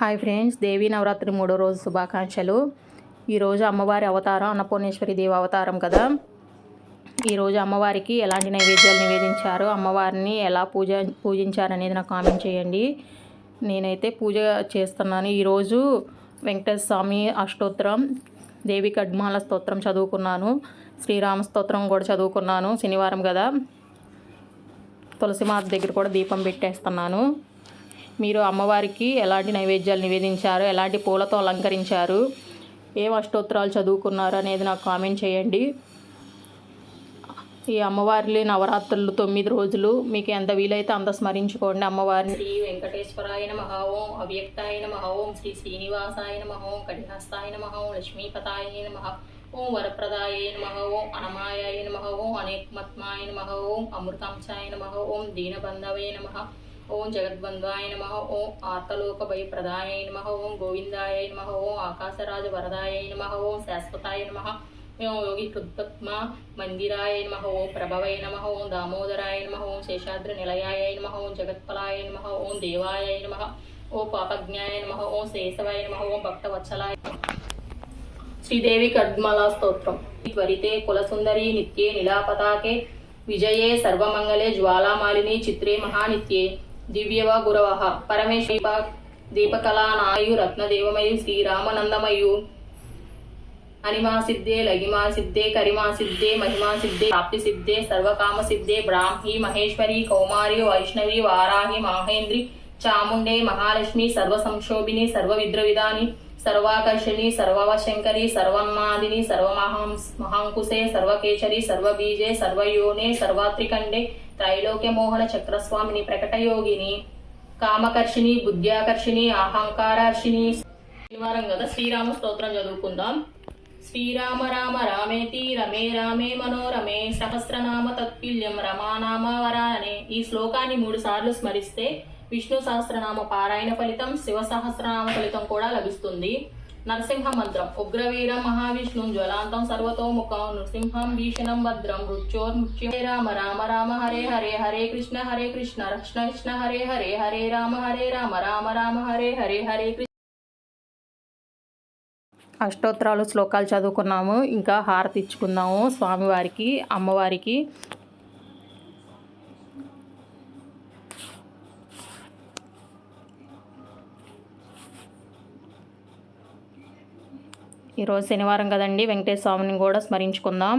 Hi friends దేవీ నవరాత్రి మూడో రోజు శుభాకాంక్షలు. ఈరోజు అమ్మవారి అవతారం అన్నపూర్ణేశ్వరి దేవి అవతారం కదా. ఈరోజు అమ్మవారికి ఎలాంటి నైవేద్యాలు నివేదించారు అమ్మవారిని ఎలా పూజ పూజించారనేది నాకు కామెంట్ చేయండి. నేనైతే పూజ చేస్తున్నాను. ఈరోజు వెంకటేశ్వర స్వామి అష్టోత్తరం దేవి కడ్మాల స్తోత్రం చదువుకున్నాను. శ్రీరామ స్తోత్రం కూడా చదువుకున్నాను శనివారం కదా. తులసిమాత దగ్గర కూడా దీపం పెట్టేస్తున్నాను. మీరు అమ్మవారికి ఎలాంటి నైవేద్యాలు నివేదించారు? ఎలాంటి పూలతో అలంకరించారు? ఏం అష్టోత్తరాలు చదువుకున్నారు అనేది నాకు కామెంట్ చేయండి. ఈ అమ్మవారిని నవరాత్రులు తొమ్మిది రోజులు. మీకు ఎంత వీలైతే అంత స్మరించుకోండి అమ్మవారిని. శ్రీ వెంకటేశ్వరాయ నమః. ఓం అవ్యక్తాయ ఓం శ్రీ శ్రీనివాసాయ నమః. ఓం కటిహస్తాయ నమః. ఓం లక్ష్మీపతాయ నమః. ఓం వరప్రదాయ నమః. ఓం అనమాయాయ నమః. ఓం అనేకమత్మాయ నమః. ఓం అమృతాంశాయ ఓం దీనబంధవే ఓం జగద్బంధాయ నమ ఓం ఆర్తలోక భయప్రదాయ నమ ఓం గోవిందాయ నమ ఓం ఆకాశరాజ వరదాయ నమ ఓం శాశ్వతాయ నమ ఓం యోగి కృత్పద్మ మందిరాయ నమ ఓం ప్రభవయ నమ ఓం దామోదరాయ నమ ఓం శేషాద్రి నిలయాయ నమ ఓం జగత్పలాయ నమ ఓం దేవాయ నమ ఓం పాపజ్ఞాయ నమ ఓం శేషవాయ నమ ఓం భక్తవత్సలాయ శ్రీదేవి కడ్మల స్తోత్రం త్వరితే కులసుందరి నిత్యే నిలాపతాకే విజయే సర్వమంగళే జ్వాలామాలిని చిత్రే మహానిత్యే దివ్యవ గురవ పరమేశ్వరి దీపకళానాయు రత్నదేవమయు శ్రీరామనందమయు. అనిమా సిద్ధే లగిమా సిద్ధే కరిమా సిద్ధే మహిమా సిద్ధే ప్రాప్తి సిద్ధే సర్వకామ సిద్ధే బ్రాహ్మి మహేశ్వరి కౌమారి వైష్ణవి వారాహి మహేంద్రి చాముండే మహాలక్ష్మి సర్వ సంక్షోభిని సర్వ విద్రవిధాని సర్వాకర్షిణి సర్వవశంకరి సర్వమ్మాదిని సర్వమహాం మహాంకుశే సర్వకేచరి సర్వబీజే సర్వయోనే సర్వాత్రికండే త్రైలోక్య మోహన చక్రస్వామిని ప్రకటయోగిని కామకర్షిణి బుద్ధ్యాకర్షిణి అహంకారార్షిని. శనివారం కదా శ్రీరామ స్తోత్రం చదువుకుందాం. శ్రీరామ రామ రామేతి రమే రామే మనోరమే సహస్రనామ తత్పిల్యం రమానామ వరానే. ఈ శ్లోకాన్ని మూడు సార్లు స్మరిస్తే విష్ణు సహస్రనామ పారాయణ ఫలితం శివ సహస్రనామ ఫలితం కూడా లభిస్తుంది. నరసింహ మంత్రం ఉగ్రవీర మహావిష్ణు జ్వలాంతం సర్వతోముఖం నృసింహం భీషణం భద్రం మృత్యోర్మృత్యు రామ రామ రామ హరే హరే హరే కృష్ణ హరే కృష్ణ కృష్ణ కృష్ణ హరే హరే హరే రామ హరే రామ రామ రామ హరే హరే హరే కృష్ణ. అష్టోత్తరాలు శ్లోకాలు చదువుకున్నాము. ఇంకా హారతి ఇచ్చుకుందాము స్వామివారికి అమ్మవారికి. ఈరోజు శనివారం కదండి. వెంకటేశ్వర స్వామిని కూడా స్మరించుకుందాం.